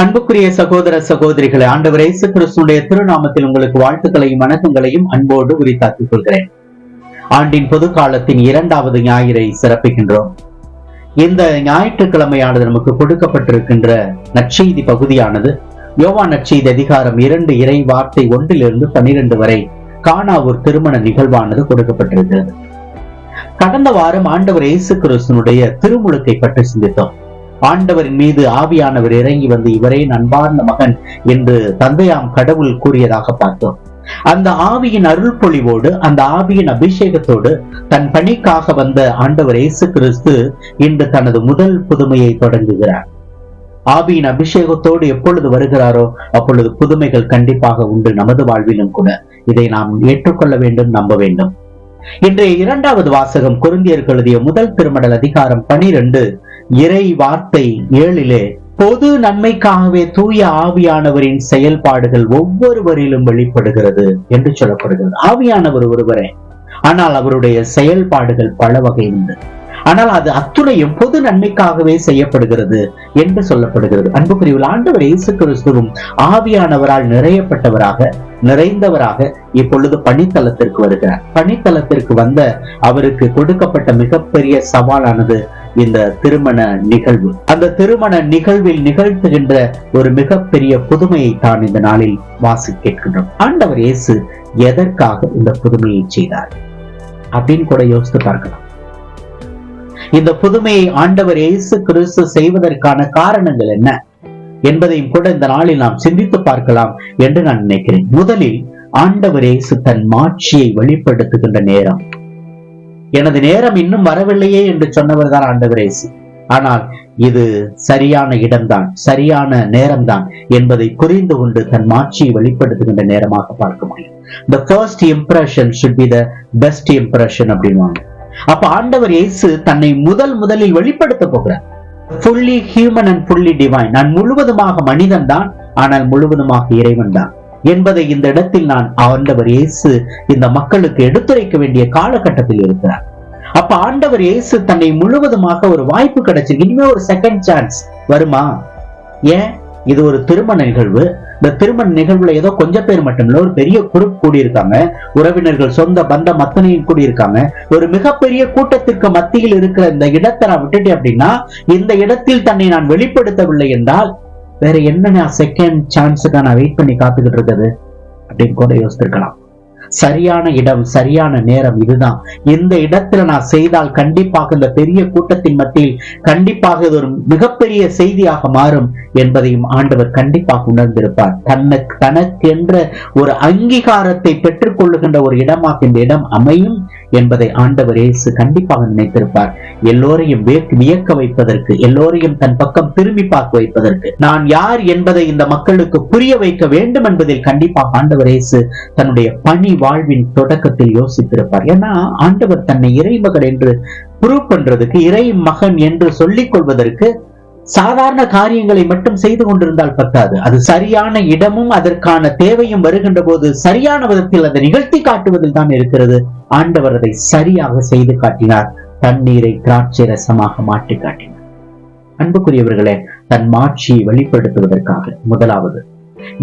அன்புக்குரிய சகோதர சகோதரிகளை ஆண்டவர் இயேசு கிறிஸ்துடைய திருநாமத்தில் உங்களுக்கு வாழ்த்துக்களையும் வணக்கங்களையும் அன்போடு உரித்தாக்கிக் கொள்கிறேன். ஆண்டின் பொது காலத்தின் இரண்டாவது ஞாயிறை சிறப்பிக்கின்றோம். இந்த ஞாயிற்றுக்கிழமையானது நமக்கு கொடுக்கப்பட்டிருக்கின்ற நற்செய்தி பகுதியானது யோவா நற்செய்தி அதிகாரம் இரண்டு இறை வார்த்தை ஒன்றிலிருந்து பன்னிரண்டு வரை காணாவூர் திருமண நிகழ்வானது கொடுக்கப்பட்டிருக்கிறது. கடந்த வாரம் ஆண்டவர் இயேசு கிறிஸ்துனுடைய திருமுழுக்கை பற்றி சிந்தித்தோம். ஆண்டவரின் மீது ஆவியானவர் இறங்கி வந்து இவரே நண்பார்ந்த மகன் என்று தந்தையாம் கடவுள் கூறியதாக பார்த்தோம். அந்த ஆவியின் அருள் பொழிவோடு அந்த ஆவியின் அபிஷேகத்தோடு தன் பணிக்காக வந்த ஆண்டவர் இயேசு கிறிஸ்து இன்று தனது முதல் புதுமையை தொடங்குகிறார். ஆவியின் அபிஷேகத்தோடு எப்பொழுது வருகிறாரோ அப்பொழுது புதுமைகள் கண்டிப்பாக உண்டு நமது வாழ்விலும் கூட. இதை நாம் ஏற்றுக்கொள்ள வேண்டும் நம்ப வேண்டும். இன்றைய இரண்டாவது வாசகம் குருந்தியருக்கு எழுதிய முதல் திருமடல் அதிகாரம் பனிரெண்டு இறை வார்த்தை ஏழிலே பொது நன்மைக்காகவே தூய ஆவியானவரின் செயல்பாடுகள் ஒவ்வொருவரிலும் வெளிப்படுகிறது என்று சொல்லப்படுகிறது. ஆவியானவர் ஒருவரே. ஆனால் அவருடைய செயல்பாடுகள் பல வகை உண்டு ஆனால் அது அத்துணையும் பொது நன்மைக்காகவே செய்யப்படுகிறது என்று சொல்லப்படுகிறது. அன்புக்குரியவில் ஆண்டவர் இயேசு கிறிஸ்துவும் ஆவியானவரால் நிறையப்பட்டவராக நிறைந்தவராக இப்பொழுது பணித்தளத்திற்கு வருகிறார். பணித்தளத்திற்கு வந்த அவருக்கு கொடுக்கப்பட்ட மிகப்பெரிய சவாலானது இந்த திருமண நிகழ்வு. அந்த திருமண நிகழ்வில் நிகழ்த்துகின்ற ஒரு மிகப்பெரிய புதுமையை தான் இந்த நாளில் வாசி கேட்கின்றோம். ஆண்டவர் இயேசு எதற்காக இந்த புதுமையை செய்தார்? அப்படின்னு கூட யோசித்து பார்க்கலாம். இந்த புதுமையை ஆண்டவர் இயேசு கிறிஸ்து செய்வதற்கான காரணங்கள் என்ன என்பதையும் கூட இந்த நாளில் நாம் சிந்தித்து பார்க்கலாம் என்று நான் நினைக்கிறேன். முதலில் ஆண்டவர் இயேசு தன் மாட்சியை வெளிப்படுத்துகின்ற நேரம். எனது நேரம் இன்னும் வரவில்லையே என்று சொன்னவர் தான் ஆண்டவர் இயேசு. ஆனால் இது சரியான இடம்தான் சரியான நேரம்தான் என்பதை புரிந்து கொண்டு தன் மாட்சியை வெளிப்படுத்துகின்ற நேரமாக பார்க்க முடியும். The first impression should be the best impression அப்படின்வாங்க. அப்ப ஆண்டவர் இயேசு தன்னை முதல் முதலில் வெளிப்படுத்த போகிறார். Fully human and fully divine நான் முழுவதுமாக மனிதன் தான் ஆனால் முழுவதுமாக இறைவன் தான் என்பதை இந்த இடத்தில் நான் ஆண்டவர் இயேசு இந்த மக்களுக்கு எடுத்துரைக்க வேண்டிய காலகட்டத்தில் இருக்கிறார். அப்ப ஆண்டவர் இயேசு தன்னை முழுவதுமாக ஒரு வாய்ப்பு கிடைச்சிருக்கு இனிமே ஒரு செகண்ட் சான்ஸ் வருமா? ஏன்? இது ஒரு திருமண நிகழ்வு. இந்த திருமண நிகழ்வுல ஏதோ கொஞ்சம் பேர் மட்டும் இல்ல ஒரு பெரிய குரூப் கூடியிருக்காங்க. உறவினர்கள் சொந்த பந்தம் அத்தனையும் கூடியிருக்காங்க. ஒரு மிகப்பெரிய கூட்டத்திற்கு மத்தியில் இருக்கிற இந்த இடத்தை நான் விட்டுட்டேன் அப்படின்னா இந்த இடத்தில் தன்னை நான் வெளிப்படுத்தவில்லை என்றால் வேற என்ன செகண்ட் சான்ஸுக்கு நான் வெயிட் பண்ணி காத்துக்கிட்டு இருக்குது அப்படின்னு கூட யோசித்திருக்கலாம். சரியான இடம் சரியான நேரம் இதுதான். இந்த இடத்துல நான் செய்தால் கண்டிப்பாக இந்த பெரிய கூட்டத்தின் மத்தியில் கண்டிப்பாக இது ஒரு மிகப்பெரிய செய்தியாக மாறும் என்பதையும் ஆண்டவர் கண்டிப்பாக உணர்ந்திருப்பார். தனக்கு தனக்கென்ற ஒரு அங்கீகாரத்தை பெற்றுக் கொள்ளுகின்ற ஒரு இடமாக இந்த இடம் அமையும். என்பதை ஆண்டவர் இயேசு கண்டிப்பாக நினைத்திருப்பார். எல்லோரையும் வியக்க- வைப்பதற்கு எல்லோரையும் தன் பக்கம் திரும்பி பார்க்க வைப்பதற்கு. நான் யார் என்பதை இந்த மக்களுக்கு புரிய வைக்க வேண்டும் என்பதில் கண்டிப்பாக ஆண்டவர் இயேசு தன்னுடைய பணி வாழ்வின் தொடக்கத்தில் யோசித்திருப்பார். ஏன்னா ஆண்டவர் தன்னை இறைமகன் என்று ப்ரூவ் பண்றதுக்கு இறை மகன் என்று சொல்லிக் கொள்வதற்கு சாதாரண காரியங்களை மட்டும் செய்து கொண்டிருந்தால் பத்தாது. அது சரியான இடமும் அதற்கான தேவையும் வருகின்ற போது சரியான விதத்தில் அதை நிகழ்த்தி காட்டுவதில் தான் இருக்கிறது. ஆண்டவர் அதை சரியாக செய்து காட்டினார். தண்ணீரை திராட்சை ரசமாக மாற்றி காட்டினார். அன்புக்குரியவர்களே தன் மாட்சியை வெளிப்படுத்துவதற்காக முதலாவது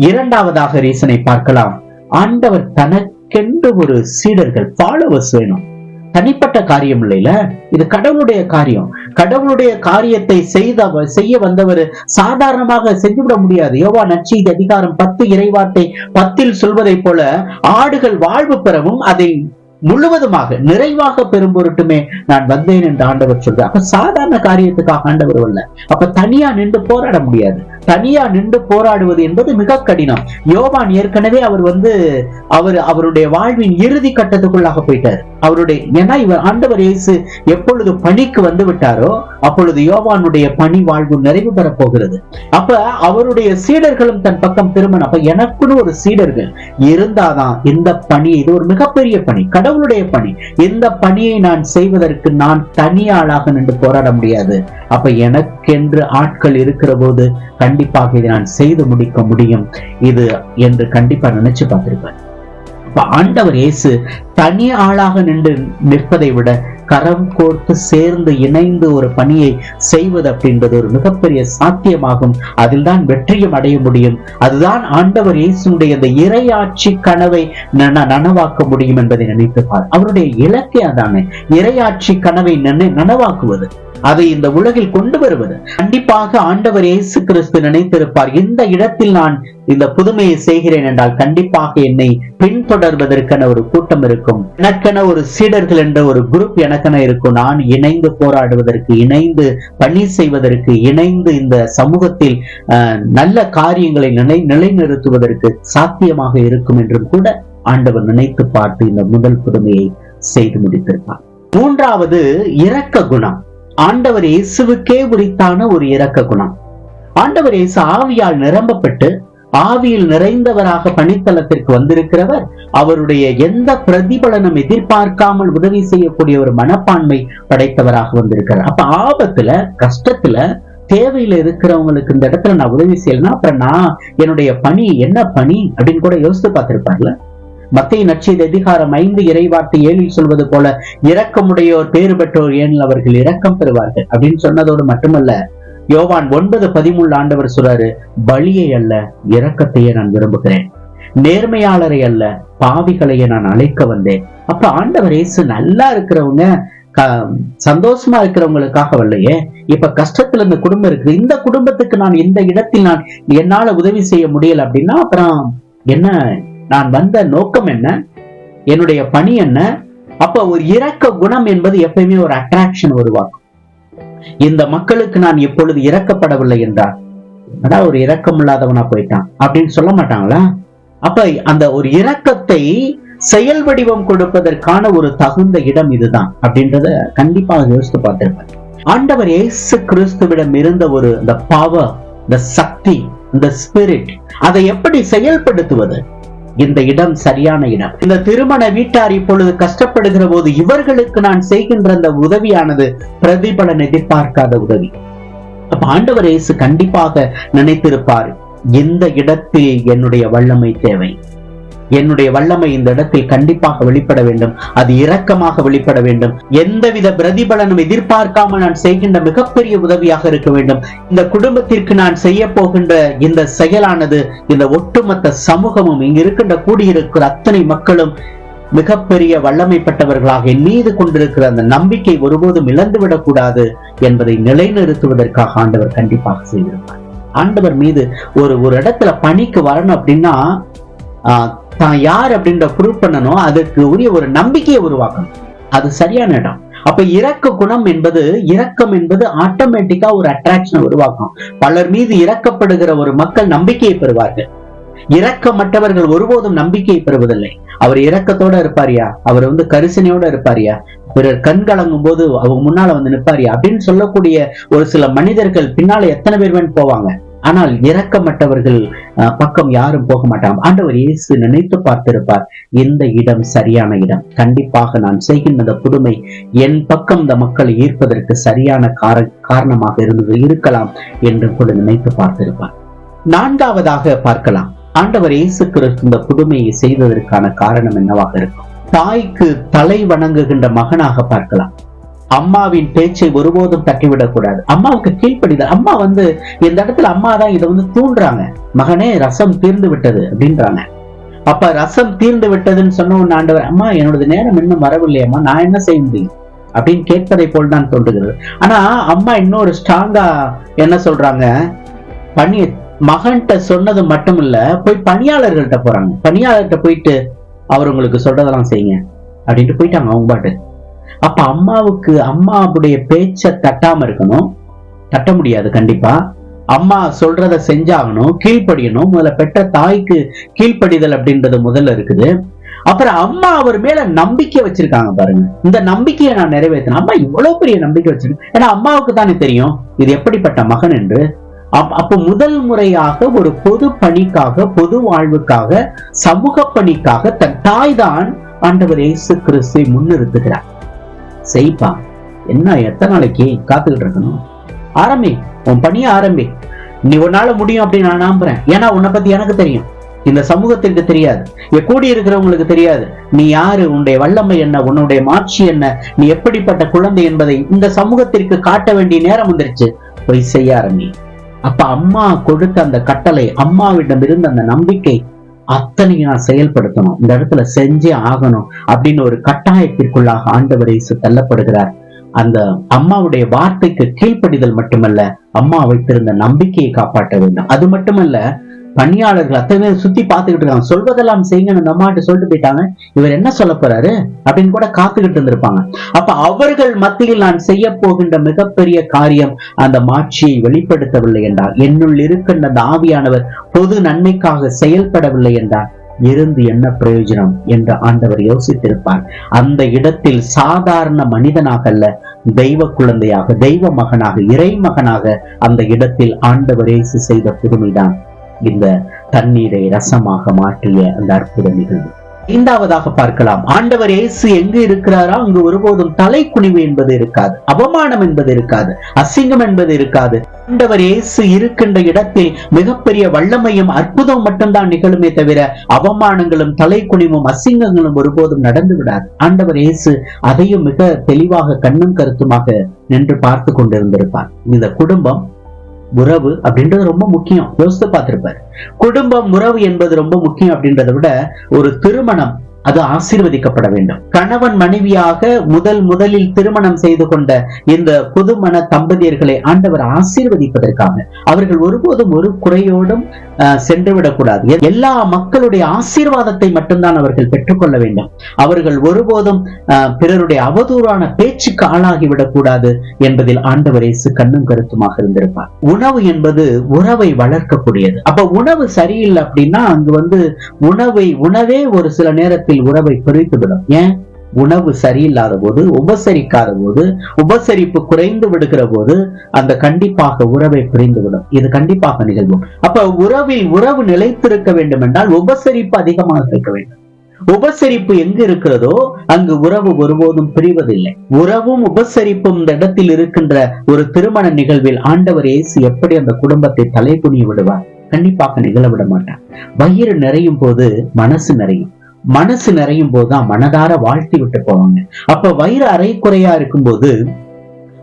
இரண்டாவதாக ரீசனை பார்க்கலாம். ஆண்டவர் தனக்கென்று ஒரு சீடர்கள் ஃபாலோவர்ஸ் வேணும் தனிப்பட்ட காரியம் இல்லைல இது கடவுளுடைய காரியம். கடவுளுடைய காரியத்தை செய்த செய்ய வந்தவர் சாதாரணமாக செஞ்சுவிட முடியாது. யோவா நற்செய்தி அதிகாரம் பத்து இறைவார்த்தை பத்தில் சொல்வதைப் போல ஆடுகள் வாழ்வு பெறவும் அதை முழுவதுமாக நிறைவாக பெறும் பொருட்டுமே நான் வந்தேன் என்று ஆண்டவர் சொல்றேன் அப்ப சாதாரண காரியத்துக்காக ஆண்டவர் வரல. அப்ப தனியா நின்று போராட முடியாது. தனியா நின்று போராடுவது என்பது மிக கடினம். யோவான் ஏற்கனவே அவர் வந்து அவர் அவருடைய வாழ்வின் இறுதி கட்டத்துக்குள்ளாக போயிட்டார். அவருடைய ஏன்னா இவர் ஆண்டவர் இயேசு எப்பொழுது பணிக்கு வந்து விட்டாரோ அப்பொழுது யோவானுடைய பணி வாழ்வு நிறைவு பெறப் போகிறது. அப்ப அவருடைய சீடர்களும் தன் பக்கம் திருமணம் அப்ப எனக்குன்னு ஒரு சீடர்கள் இருந்தாதான் இந்த பணி இது ஒரு மிகப்பெரிய பணி கடவுளுடைய பணி. இந்த பணியை நான் செய்வதற்கு நான் தனியாளாக நின்று போராட முடியாது. அப்ப எனக்கென்று ஆட்கள் இருக்கிற போது கண்டிப்பாக இதை நான் செய்து முடிக்க முடியும். இது என்று கண்டிப்பா நினைச்சு பார்த்திருப்பேன். அப்ப ஆண்டவர் இயேசு தனி ஆளாக நின்று நிற்பதை விட கரம் கோர்த்து சேர்ந்து இணைந்து ஒரு பணியை செய்வது அப்படின்றது ஒரு மிகப்பெரிய சாத்தியமாகும். அதில் தான் வெற்றியும் அடைய முடியும். அதுதான் ஆண்டவர் இயேசுடைய அந்த இறையாட்சி கனவை நனவாக்க முடியும் என்பதை நினைத்துப்பார். அவருடைய இலக்கே அதானே? இறையாட்சி கனவை நனவாக்குவது. அதை இந்த உலகில் கொண்டு வருவது. கண்டிப்பாக ஆண்டவர் இயேசு கிறிஸ்து நினைத்திருப்பார். இந்த இடத்தில் நான் இந்த புதுமையை செய்கிறேன் என்றால் கண்டிப்பாக என்னை பின்தொடர்வதற்கென ஒரு கூட்டம் இருக்கும். எனக்கென ஒரு சீடர்கள் என்ற ஒரு குரூப் எனக்கு எனக்கென இருக்கும். நான் இணைந்து போராடுவதற்கு இணைந்து பணி செய்வதற்கு இணைந்து இந்த சமூகத்தில் நல்ல காரியங்களை நிலை நிலைநிறுத்துவதற்கு சாத்தியமாக இருக்கும் என்றும் கூட ஆண்டவர் நினைத்து பார்த்து இந்த முதல் புதுமையை செய்து முடித்திருப்பார். மூன்றாவது இரக்க குணம். ஆண்டவர் இயேசுவுக்கே உரித்தான ஒரு இரக்க குணம். ஆண்டவர் இயேசு ஆவியால் நிரம்பப்பட்டு ஆவியில் நிறைந்தவராக பணித்தளத்திற்கு வந்திருக்கிறவர் அவருடைய எந்த பிரதிபலனும் எதிர்பார்க்காமல் உதவி செய்யக்கூடிய ஒரு மனப்பான்மை படைத்தவராக வந்திருக்கிறார். அப்ப ஆபத்துல கஷ்டத்துல தேவையில இருக்கிறவங்களுக்கு இந்த இடத்துல நான் உதவி செய்யலன்னா அப்புறம் நான் என்னுடைய பணி என்ன பணி அப்படின்னு கூட யோசித்து பார்த்திருப்பார்ல? மத்திய நற்செய்தி அதிகாரம் ஐந்து இறைவார்த்தை ஏழில் சொல்வது போல இரக்கமுடையோர் பேறு பெற்றோர் ஏனில் அவர்கள் இரக்கம் பெறுவார்கள் அப்படின்னு சொன்னதோடு மட்டுமல்ல யோவான் ஒன்பது பதிமூணு ஆண்டவர் சொல்றாரு பலியை அல்ல இரக்கத்தையே நான் விரும்புகிறேன். நேர்மையாளரை அல்ல பாவிகளையே நான் அழைக்க வந்தேன். அப்ப ஆண்டவர் இயேசு நல்லா இருக்கிறவங்க சந்தோஷமா இருக்கிறவங்களுக்காக வரலையே இப்ப கஷ்டத்துல இந்த குடும்பம் இருக்கு. இந்த குடும்பத்துக்கு நான் இந்த இடத்தில் நான் என்னால உதவி செய்ய முடியல அப்படின்னா அப்புறம் என்ன? நான் வந்த நோக்கம் என்ன? என்னுடைய பணி என்ன? அப்ப ஒரு இறக்க குணம் என்பது எப்பயுமே ஒரு அட்ராக்ஷன் உருவாக்கும். இந்த மக்களுக்கு நான் எப்பொழுது இறக்கப்படவில்லை என்றார். அடா ஒரு இரக்கம் இல்லாதவனா போயிட்டான். அப்படின்னு சொல்ல மாட்டாங்களா? அப்ப அந்த ஒரு இரக்கத்தை செயல் வடிவம் கொடுப்பதற்கான ஒரு தகுந்த இடம் இதுதான் அப்படின்றத கண்டிப்பாக யோசித்து பார்த்திருப்பேன். ஆண்டவர் இயேசு கிறிஸ்துவிடம் இருந்த ஒரு இந்த பவர் இந்த சக்தி இந்த ஸ்பிரிட் அதை எப்படி செயல்படுத்துவது? இந்த இடம் சரியான இடம். இந்த திருமண வீட்டார் இப்பொழுது கஷ்டப்படுகிற போது இவர்களுக்கு நான் செய்கின்ற அந்த உதவியானது பிரதிபலன் எதிர்பார்க்காத உதவி. அப்ப ஆண்டவர் இயேசு கண்டிப்பாக நினைத்திருப்பார் இந்த இடத்தில் என்னுடைய வல்லமை தேவை. என்னுடைய வல்லமை இந்த இடத்தில் கண்டிப்பாக வெளிப்பட வேண்டும். அது இரக்கமாக வெளிப்பட வேண்டும். எந்தவித பிரதிபலனும் எதிர்பார்க்காமல் நான் செய்கின்ற மிகப்பெரிய உதவியாக இருக்க வேண்டும். இந்த குடும்பத்திற்கு நான் செய்ய போகின்ற இந்த செயலானது இந்த ஒட்டுமொத்த சமூகமும் இங்கு இருக்கின்ற கூடியிருக்கிற அத்தனை மக்களும் மிகப்பெரிய வல்லமைப்பட்டவர்களாக என் மீது கொண்டிருக்கிற அந்த நம்பிக்கை ஒருபோதும் இழந்துவிடக் கூடாது என்பதை நிலைநிறுத்துவதற்காக ஆண்டவர் கண்டிப்பாக செய்திருப்பார். ஆண்டவர் மீது ஒரு ஒரு இடத்துல பணிக்கு வரணும் அப்படின்னா தான் யார் அப்படின்ற ப்ரூவ் பண்ணணும் அதற்கு உரிய ஒரு நம்பிக்கையை உருவாக்கணும். அது சரியான இடம். அப்ப இறக்க குணம் என்பது இரக்கம் என்பது ஆட்டோமேட்டிக்கா ஒரு அட்ராக்ஷனை உருவாக்கும். பலர் மீது இறக்கப்படுகிற ஒரு மக்கள் நம்பிக்கையை பெறுவார்கள். இரக்கமற்றவர்கள் ஒருபோதும் நம்பிக்கையை பெறுவதில்லை. அவர் இரக்கத்தோட இருப்பாரியா? அவர் வந்து கரிசனையோட இருப்பாரியா? பிறர் கண் கலங்கும் போது அவங்க முன்னால வந்து நிற்பாரியா அப்படின்னு சொல்லக்கூடிய ஒரு சில மனிதர்கள் பின்னால எத்தனை பேர் வேணும் போவாங்க? ஆனால் இரக்கமற்றவர்கள் பக்கம் யாரும் போக மாட்டாங்க ஆண்டவர் இயேசு நினைத்து பார்த்திருப்பார் இந்த இடம் சரியான இடம். கண்டிப்பாக நான் செய்கின்ற புதுமை என் பக்கம் இந்த மக்களை ஈர்ப்பதற்கு சரியான கார காரணமாக இருந்தது இருக்கலாம் என்று கூட நினைத்து பார்த்திருப்பார். நான்காவதாக பார்க்கலாம். ஆண்டவர் இயேசு கிறிஸ்து இந்த புதுமையை செய்ததற்கான காரணம் என்னவாக இருக்கும்? தாய்க்கு தலை வணங்குகின்ற மகனாக பார்க்கலாம். அம்மாவின் பேச்சை ஒருபோதும் தட்டிவிடக் கூடாது அம்மாவுக்கு கீழ்ப்படிதல். அம்மா வந்து இந்த இடத்துல அம்மா தான் இதை வந்து தூண்டுறாங்க. மகனே ரசம் தீர்ந்து விட்டது அப்படின்றாங்க. அப்ப ரசம் தீர்ந்து விட்டதுன்னு சொன்ன உடனே ஆண்டவர் அம்மா என்னோட நேரம் இன்னும் வரவில்லையம்மா நான் என்ன செய்ய முடியும்? அப்படின்னு கேட்பதை போல் தான் தோன்றுகிறது. ஆனா அம்மா இன்னொரு ஸ்ட்ராங்கா என்ன சொல்றாங்க? பணி மகன்கிட்ட சொன்னது மட்டும் இல்ல போய் பணியாளர்கள்ட்ட போறாங்க. பணியாளர்கிட்ட போயிட்டு அவர் உங்களுக்கு சொல்றதெல்லாம் செய்யுங்க. அப்படின்ட்டு போயிட்டாங்க அவங்க பாட்டு. அப்ப அம்மாவுக்கு அம்மாவுடைய பேச்ச தட்டாம இருக்கணும். தட்ட முடியாது கண்டிப்பா. அம்மா சொல்றத செஞ்சாகணும் கீழ்ப்படியணும். முதல்ல பெற்ற தாய்க்கு கீழ்ப்படிதல் அப்படின்றது முதல்ல இருக்குது. அப்புறம் அம்மா அவர் மேல நம்பிக்கை வச்சிருக்காங்க பாருங்க. இந்த நம்பிக்கையை நான் நிறைவேற்றணும் அம்மா இவ்வளவு பெரிய நம்பிக்கை வச்சிருக்கேன் ஏன்னா அம்மாவுக்கு தானே தெரியும். இது எப்படிப்பட்ட மகன் என்று. அப்ப முதல் முறையாக ஒரு பொது பணிக்காக பொது வாழ்வுக்காக சமூக பணிக்காக தன் தாய் தான் ஆண்டவர் இயேசு கிறிஸ்துவை முன்னிறுத்துகிறார். செய்ப்பா. என்ன எத்தனை நாளைக்கு காத்துக்கிட்டு இருக்கணும்? ஆரம்பி உன் பணியை ஆரம்பி. நீ உன்னால முடியும் அப்படின்னு நான் நம்புறேன். ஏன்னா உன்னை பத்தி எனக்கு தெரியும். இந்த சமூகத்திற்கு தெரியாது. கூடி இருக்கிறவங்களுக்கு தெரியாது. நீ யாரு? உன்னுடைய வல்லமை என்ன? உன்னுடைய மாட்சி என்ன? நீ எப்படிப்பட்ட குழந்தை என்பதை இந்த சமூகத்திற்கு காட்ட வேண்டிய நேரம் வந்துருச்சு. போய் செய்ய ஆரம்பி. அப்ப அம்மா கொடுத்த அந்த கட்டளை அம்மாவிடம் இருந்த அந்த நம்பிக்கை அத்தனையும் நான் செயல்படுத்தணும். இந்த இடத்துல செஞ்சே ஆகணும் அப்படின்னு ஒரு கட்டாயத்திற்குள்ளாக ஆண்டவர் இயேசு தள்ளப்படுகிறார். அந்த அம்மாவுடைய வார்த்தைக்கு கீழ்ப்படிதல் மட்டுமல்ல அம்மா வைத்திருந்த நம்பிக்கையை காப்பாற்ற வேண்டும். அது மட்டுமல்ல பணியாளர்கள் அத்தனை பேர் சுத்தி பார்த்துக்கிட்டு இருக்காங்க. சொல்வதெல்லாம் செய்யுங்கன்னு அந்த அம்மாட்டு சொல்லிட்டு போயிட்டாங்க. இவர் என்ன சொல்ல போறாரு? அப்படின்னு கூட காத்துக்கிட்டு இருந்திருப்பாங்க. அப்ப அவர்கள் மத்தியில் நான் செய்ய போகின்ற மிகப்பெரிய காரியம் அந்த மாட்சியை வெளிப்படுத்தவில்லை என்றால் என்னுள் இருக்கின்ற அந்த ஆவியானவர் பொது நன்மைக்காக செயல்படவில்லை என்றால் இருந்து என்ன பிரயோஜனம் என்று ஆண்டவர் யோசித்திருப்பார். அந்த இடத்தில் சாதாரண மனிதனாக அல்ல தெய்வ குழந்தையாக தெய்வ மகனாக இறை மகனாக அந்த இடத்தில் ஆண்டவர் இயேசு செய்த புதுமைதான். இந்த தண்ணீரை ரசமாக மாற்றிய அந்த அற்புத நிகழ்வு. ஐந்தாவதாக பார்க்கலாம். ஆண்டவர் இயேசு எங்கு இருக்கிறாரோ அங்கு ஒருபோதும் தலை குனிவு என்பது இருக்காது அவமானம் என்பது இருக்காது அசிங்கம் என்பது இருக்காது. ஆண்டவர் இயேசு இருக்கின்ற இடத்தில் மிகப்பெரிய வல்லமையும் அற்புதம் மட்டும்தான் நிகழுமே தவிர அவமானங்களும் தலை குனிவும் அசிங்கங்களும் ஒருபோதும் நடந்து விடாது. ஆண்டவர் இயேசு அதையும் மிக தெளிவாக கண்ணும் கருத்துமாக நின்று பார்த்து கொண்டிருந்திருப்பார். இந்த குடும்பம் உறவு அப்படின்றது ரொம்ப முக்கியம். யோசித்து பார்த்திருப்பார். குடும்பம் உறவு என்பது ரொம்ப முக்கியம் அப்படின்றத விட ஒரு திருமணம் அது ஆசீர்வதிக்கப்பட வேண்டும். கணவன் மனைவியாக முதல் முதலில் திருமணம் செய்து கொண்ட இந்த புதுமண தம்பதியர்களை ஆண்டவர் ஆசீர்வதிப்பதற்காக அவர்கள் ஒருபோதும் ஒரு குறையோடும் சென்று விடக்கூடாது எல்லா மக்களுடைய ஆசீர்வாதத்தை மட்டும்தான் அவர்கள் பெற்றுக்கொள்ள வேண்டும். அவர்கள் ஒருபோதும் அஹ், பிறருடைய அவதூறான பேச்சுக்கு ஆளாகி விடக்கூடாது என்பதில் ஆண்டவர் இயேசு கண்ணும் கருத்துமாக இருந்திருப்பார். உணவு என்பது உறவை வளர்க்கக்கூடியது. அப்ப உணவு சரியில்லை அப்படின்னா அங்கு வந்து உணவை உணவே ஒரு சில நேரத்தில் உறவை பிரித்துவிடும். ஏன்? உணவு சரியில்லாத போது உபசரிக்காத போது உபசரிப்பு குறைந்து விடுகிற போது அந்த கண்டிப்பாக உறவை புரிந்துவிடும். இது கண்டிப்பாக நிகழ்வும் அப்ப உறவில் உறவு நிலைத்திருக்க வேண்டும் என்றால் உபசரிப்பு அதிகமாக இருக்க வேண்டும். உபசரிப்பு எங்கு இருக்கிறதோ அங்கு உறவு ஒருபோதும் பிரிவதில்லை. உறவும் உபசரிப்பும் இந்த இடத்தில் இருக்கின்ற ஒரு திருமண நிகழ்வில் ஆண்டவர் இயேசு எப்படி அந்த குடும்பத்தை தலைகுனிய விடுவார்? கண்டிப்பாக நிகழ விட மாட்டார். வயிறு நிறையும் போது மனசு நிறையும். மனசு நிறையும் போதுதான் மனதார வாழ்த்தி விட்டு போவாங்க. அப்ப வயிறு அரைக்குறையா இருக்கும்போது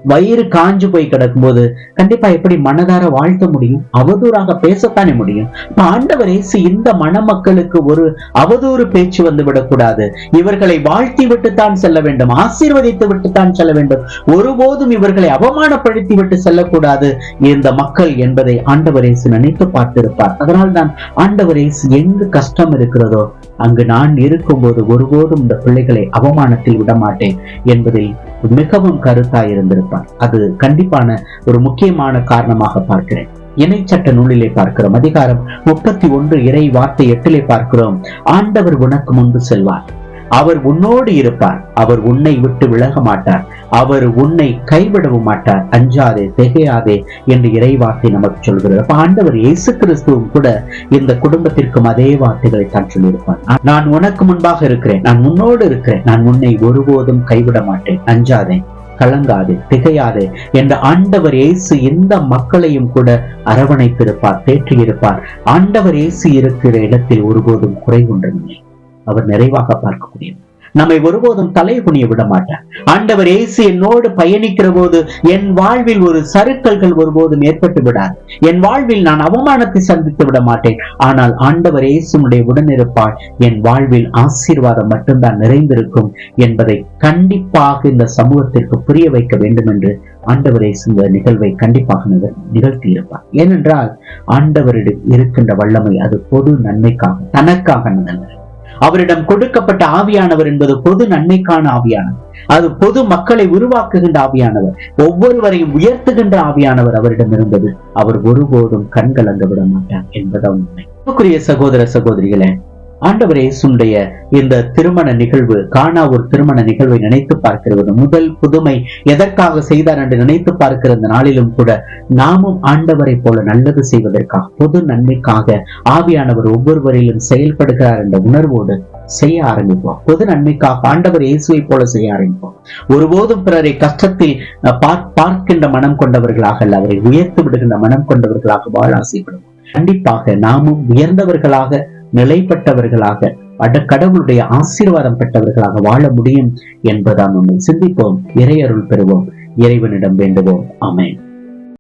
வயிறு காஞ்சு போய் கிடக்கும்போது கண்டிப்பா எப்படி மனதார வாழ்த்த முடியும்? அவதூறாக பேசத்தானே முடியும்? இப்ப ஆண்டவர் இயேசு இந்த மணமக்களுக்கு ஒரு அவதூறு பேச்சு வந்து விடக்கூடாது. இவர்களை வாழ்த்தி விட்டுத்தான் செல்ல வேண்டும். ஆசீர்வதித்து விட்டுத்தான் செல்ல வேண்டும். ஒருபோதும் இவர்களை அவமானப்படுத்தி விட்டு செல்லக்கூடாது. இந்த மக்கள் என்பதை ஆண்டவர் இயேசு நினைத்து பார்த்திருப்பார். அதனால் தான் ஆண்டவர் இயேசு எங்கு கஷ்டம் இருக்கிறதோ அங்கு நான் இருக்கும்போது ஒருபோதும் இந்த பிள்ளைகளை அவமானத்தில் விடமாட்டேன் என்பதில் மிகவும் கருத்தாயிருந்திருக்கும். இருந்திருப்பார் அது கண்டிப்பான ஒரு முக்கியமான காரணமாக பார்க்கிறேன். இணைச்சட்ட நூலிலே பார்க்கிறோம். அதிகாரம் முப்பத்தி ஒன்று இறை வார்த்தை எட்டிலே பார்க்கிறோம். ஆண்டவர் உனக்கு முன்பு செல்வார். அவர் உன்னோடு இருப்பார். அவர் உன்னை விட்டு விலக மாட்டார். அவர் உன்னை கைவிடவும் மாட்டார். அஞ்சாதே திகையாதே என்று இறை வார்த்தை நமக்கு சொல்கிறது. அப்ப ஆண்டவர் இயேசு கிறிஸ்துவும் கூட இந்த குடும்பத்திற்கும் அதே வார்த்தைகளை தான் சொல்லியிருப்பார். நான் உனக்கு முன்பாக இருக்கிறேன். நான் உன்னோடு இருக்கிறேன். நான் உன்னை ஒருபோதும் கைவிட மாட்டேன். அஞ்சாதேன் கலங்காதே திகையாதே என்ற ஆண்டவர் இயேசு எந்த மக்களையும் கூட அரவணைத்திருப்பார் தேற்றியிருப்பார். ஆண்டவர் இயேசு இருக்கிற இடத்தில் ஒருபோதும் குறை ஒன்றுமில்லை. அவர் நிறைவாக பார்க்கக்கூடியவர். நம்மை ஒருபோதும் தலை குனிய விட மாட்டார் ஆண்டவர் இயேசு என்னோடு பயணிக்கிற போது என் வாழ்வில் ஒரு சருக்கல்கள் ஒருபோதும் ஏற்பட்டு விடாது. என் வாழ்வில் நான் அவமானத்தை சந்தித்து விட மாட்டேன் ஆனால் ஆண்டவர் இயேசுனுடைய உடனிருப்பால் என் வாழ்வில் ஆசீர்வாதம் மட்டும்தான் நிறைந்திருக்கும் என்பதை கண்டிப்பாக இந்த சமூகத்திற்கு புரிய வைக்க வேண்டும் என்று ஆண்டவர் இயேசு இந்த நிகழ்வை கண்டிப்பாக நிகழ்த்தி இருப்பார் ஏனென்றால் ஆண்டவரிடம் இருக்கின்ற வல்லமை அது பொது நன்மைக்காக தனக்காக நல்ல அவரிடம் கொடுக்கப்பட்ட ஆவியானவர் என்பது பொது நன்மைக்கான ஆவியானவர். அது பொது மக்களை உருவாக்குகின்ற ஆவியானவர். ஒவ்வொருவரையும் உயர்த்துகின்ற ஆவியானவர் அவரிடம் இருந்தது. அவர் ஒருபோதும் கண்கலங்க விட மாட்டார் என்பதும் உண்மை. சகோதர சகோதரிகளே ஆண்டவர் இயேசுடைய இந்த திருமண நிகழ்வு காணா ஒரு திருமண நிகழ்வை நினைத்து பார்க்கிறது. முதல் புதுமை எதற்காக செய்தார் என்று நினைத்து பார்க்கிற இந்த நாளிலும் கூட நாமும் ஆண்டவரை போல நல்லது செய்வதற்காக பொது நன்மைக்காக ஆவியானவர் ஒவ்வொருவரையிலும் செயல்படுகிறார் என்ற உணர்வோடு செய்ய ஆரம்பிப்போம். பொது நன்மைக்காக ஆண்டவர் இயேசுவை போல செய்ய ஆரம்பிப்போம். ஒருபோதும் பிறரை கஷ்டத்தில் பார்க்கின்ற மனம் கொண்டவர்களாக அல்ல அவரை உயர்த்து விடுகின்ற மனம் கொண்டவர்களாக வாழ ஆசைப்படுவோம். கண்டிப்பாக நாமும் உயர்ந்தவர்களாக நிலைப்பட்டவர்களாக அட கடவுளுடைய ஆசீர்வாதம் பெற்றவர்களாக வாழ முடியும் என்பதான் உண்மை சிந்திப்போம் இறையருள் பெறுவோம் இறைவனிடம் வேண்டுவோம். அமேன்